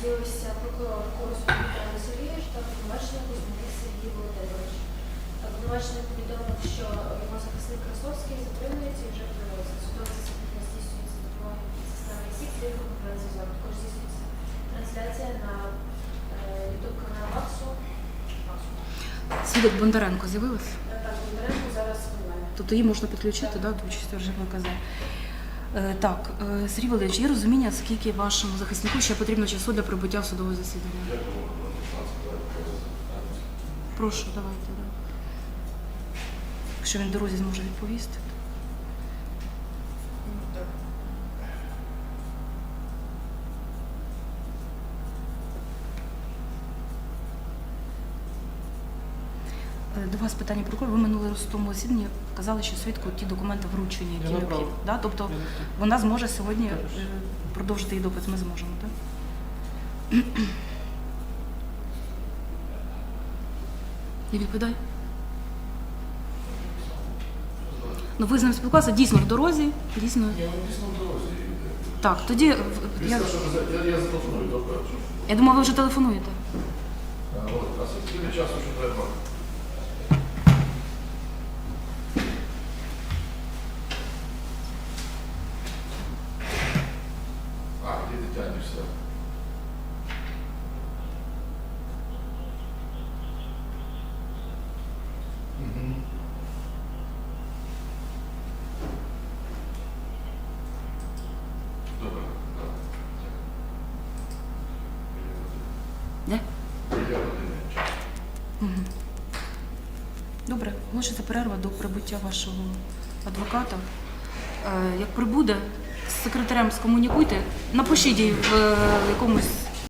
з'явився прокурор Корсун Віталій Сергійович та обвинувачений Кузьміних Сергій Володимирович. Обвинувачений повідомив, що його захисник Красовський затримується і вже привозиться. Судове засідання здійснюється за допомогою системи СІК, слідом зв'язок. Також здійснюється трансляція на ютуб канал АКСУ. Свідок Бондаренко з'явилась? Так, Бондаренко зараз онлайн. Тобто її можна підключити да, до участі вже наказання. Е, так, е, Сергій Валерійович, є розуміння, скільки вашому захиснику ще потрібно часу для прибуття в судове засідання? Прошу, давайте. Да. Якщо він дорозі зможе відповісти. До вас питання прокурор. Ви минулий раз тому засіданні казали, що свідку ті документи вручені, які Я необхідні. Да? Тобто вона зможе сьогодні е, продовжити її допит. Ми зможемо, так? Не відповідай. Ну, ви з ним спілкувалися дійсно в дорозі. Дійсно. Ні, ну дійсно в дорозі. Так, тоді Він я, я, я зателефоную, добре. я думаю, ви вже телефонуєте. А, от, а скільки часу, що треба? Все. Мгм. Добре, так. Не? Я один. Добре, оголошується перерва до прибуття вашого адвоката. Е, Як прибуде, з секретарем скомунікуйте, напишіть їй в е, якомусь